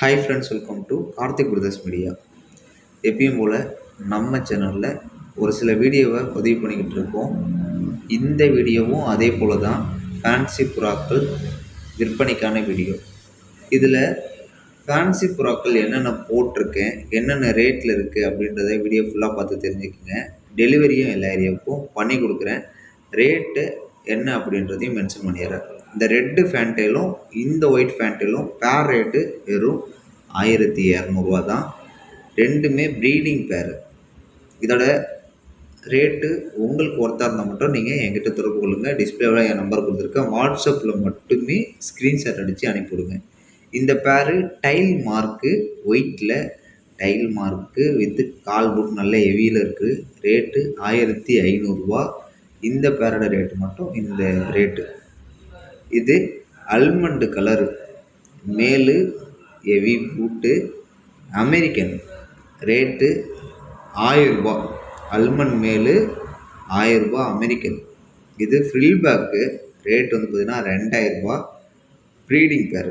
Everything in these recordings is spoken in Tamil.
Hi friends welcome to Karthik brothers media எப்பயும் போல் நம்ம சேனலில் ஒரு சில வீடியோவை பதிவு பண்ணிக்கிட்டு இருக்கோம். இந்த வீடியோவும் அதே போல் தான் ஃபேன்சி புறாக்கள் விற்பனைக்கான வீடியோ இதில் ஃபேன்சி புறாக்கள் என்னென்ன போட்டிருக்கேன் என்னென்ன ரேட்டில் இருக்குது அப்படின்றத வீடியோ ஃபுல்லாக பார்த்து தெரிஞ்சுக்கோங்க. டெலிவரியும் எல்லா ஏரியாவுக்கும் பண்ணி கொடுக்குறேன். ரேட்டு என்ன அப்படின்றதையும் மென்ஷன் பண்ணிடுறேன். இந்த ரெட்டு ஃபேன்டேலும் இந்த ஒயிட் ஃபேன்டேலும் பேர் ரேட்டு வெறும் ஆயிரத்தி இரநூறுவா தான். ரெண்டுமே ப்ரீடிங் பேர் இதோட ரேட்டு உங்களுக்கு ஒர்த்தாக இருந்தால் மட்டும் நீங்கள் என்கிட்ட தொடர்பு கொள்ளுங்கள் டிஸ்பிளேவில் என் நம்பர் கொடுத்துருக்கேன். வாட்ஸ்அப்பில் மட்டுமே ஸ்க்ரீன்ஷாட் அடித்து அனுப்பிவிடுங்க. இந்த பேரு டைல் மார்க்கு ஒயிட்டில் டைல் மார்க்கு வித்து கால் புட் நல்ல ஹெவியில் இருக்குது ரேட்டு ஆயிரத்தி ஐநூறுரூவா இந்த பேரோட ரேட்டு மட்டும் இந்த ரேட்டு இது அல்மண்டு கலரு. மேலு ஹெவி பூட்டு அமெரிக்கன். ரேட்டு ஆயிரரூபா அல்மண்ட் மேலு ஆயிரரூபா அமெரிக்கன். இது ஃப்ரில் பேக்கு ரேட் வந்து பார்த்திங்கன்னா ரெண்டாயிரரூபா ப்ரீடிங் பேர்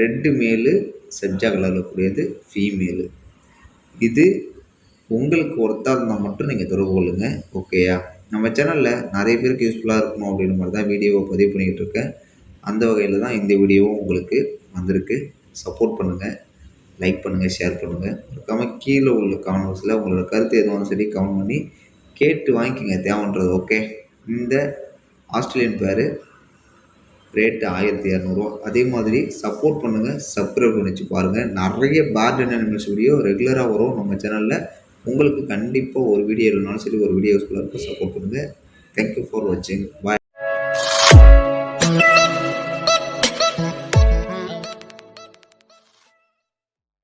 ரெட்டு மேலு செப்ஜா கலரில் கூடியது ஃபீமேலு இது உங்களுக்கு ஒர்த்தாக இருந்தால் மட்டும் நீங்கள் தொடர்பு கொள்ளுங்கள் ஓகேயா நம்ம சேனலில் நிறைய பேருக்கு யூஸ்ஃபுல்லாக இருக்கணும் அப்படின்ற மாதிரி தான் வீடியோவை பதிவு பண்ணிக்கிட்டு இருக்கேன். அந்த வகையில் தான் இந்த வீடியோவும் உங்களுக்கு வந்திருக்கு. சப்போர்ட் பண்ணுங்கள் லைக் பண்ணுங்கள் ஷேர் பண்ணுங்கள் மறக்காமல் கீழே உள்ள கமெண்ட்ஸில் உங்களோட கருத்து எதுவும் சரி கமெண்ட் பண்ணி கேட்டு வாங்கிக்கோங்க. தேவைன்றது ஓகே இந்த ஆஸ்திரேலியன் பேர் ரேட்டு ஆயிரத்தி இரநூறுவா. அதே மாதிரி சப்போர்ட் பண்ணுங்கள் சப்ஸ்கிரைப் பண்ணிச்சு பாருங்கள் நிறைய பேட் அனிமல்ஸ் வீடியோ ரெகுலராக வரும். நம்ம சேனலில் உங்களுக்கு கண்டிப்பாக ஒரு வீடியோ இல்லைனாலும் சரி ஒரு வீடியோ யூஸ்ஃபுல்லாக இருக்கும் சப்போர்ட் பண்ணுங்கள் தேங்க்யூ ஃபார் வாட்சிங் பாய்